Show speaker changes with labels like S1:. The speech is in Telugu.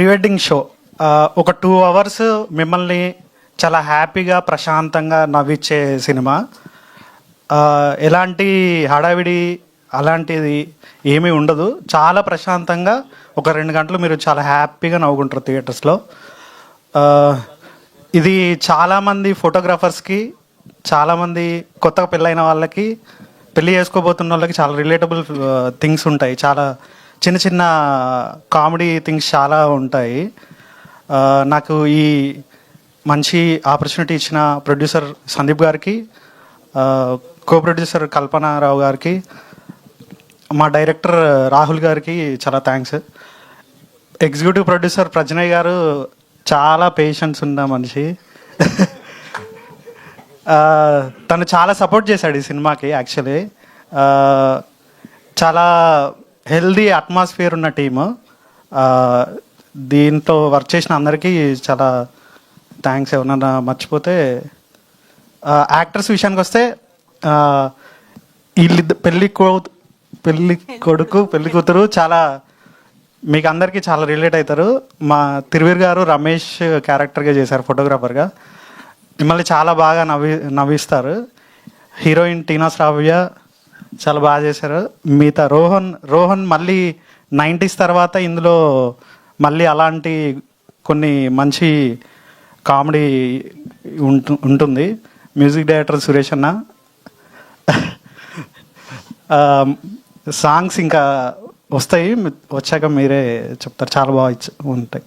S1: ప్రీ వెడ్డింగ్ షో ఒక టూ అవర్స్ మిమ్మల్ని చాలా హ్యాపీగా ప్రశాంతంగా నవ్వించే సినిమా. ఎలాంటి హడావిడి అలాంటిది ఏమీ ఉండదు. చాలా ప్రశాంతంగా ఒక రెండు గంటలు మీరు చాలా హ్యాపీగా నవ్వుకుంటారు థియేటర్స్లో. ఇది చాలామంది ఫోటోగ్రాఫర్స్కి చాలామంది కొత్తగా పెళ్ళైన వాళ్ళకి పెళ్ళి చేసుకోబోతున్న వాళ్ళకి చాలా రిలేటబుల్ థింగ్స్ ఉంటాయి. చాలా చిన్న చిన్న కామెడీ థింగ్స్ చాలా ఉంటాయి. నాకు ఈ మంచి ఆపర్చునిటీ ఇచ్చిన ప్రొడ్యూసర్ సందీప్ గారికి కో ప్రొడ్యూసర్ కల్పనారావు గారికి మా డైరెక్టర్ రాహుల్ గారికి చాలా థ్యాంక్స్. ఎగ్జిక్యూటివ్ ప్రొడ్యూసర్ ప్రజనయ్ గారు చాలా పేషెన్స్ ఉన్న మనిషి. తను చాలా సపోర్ట్ చేశాడు ఈ సినిమాకి యాక్చువల్లీ. చాలా హెల్దీ అట్మాస్ఫియర్ ఉన్న టీము దీంట్లో వర్క్ చేసిన అందరికీ చాలా థ్యాంక్స్ ఏమన్నా మర్చిపోతే యాక్టర్స్ విషయానికి వస్తే ఆ, వీళ్ళిద్ద పెళ్ళి కో పెళ్ళి కొడుకు పెళ్ళి కూతురు చాలా మీకు అందరికీ చాలా రిలేట్ అవుతారు. మా తిరువీర్ గారు రమేష్ క్యారెక్టర్గా చేశారు ఫోటోగ్రాఫర్గా మిమ్మల్ని చాలా బాగా నవ్వి నవ్విస్తారు. హీరోయిన్ టీనా శ్రావ్య చాలా బాగా చేశారు. మిగతా రోహన్ రోహన్ మళ్ళీ నైంటీస్ తర్వాత ఇందులో మళ్ళీ అలాంటి కొన్ని మంచి కామెడీ ఉంటు ఉంటుంది. మ్యూజిక్ డైరెక్టర్ సురేష్ అన్న. సాంగ్స్ ఇంకా వస్తాయి. వచ్చాక మీరే చెప్తారు. చాలా బాగా ఉంటాయి.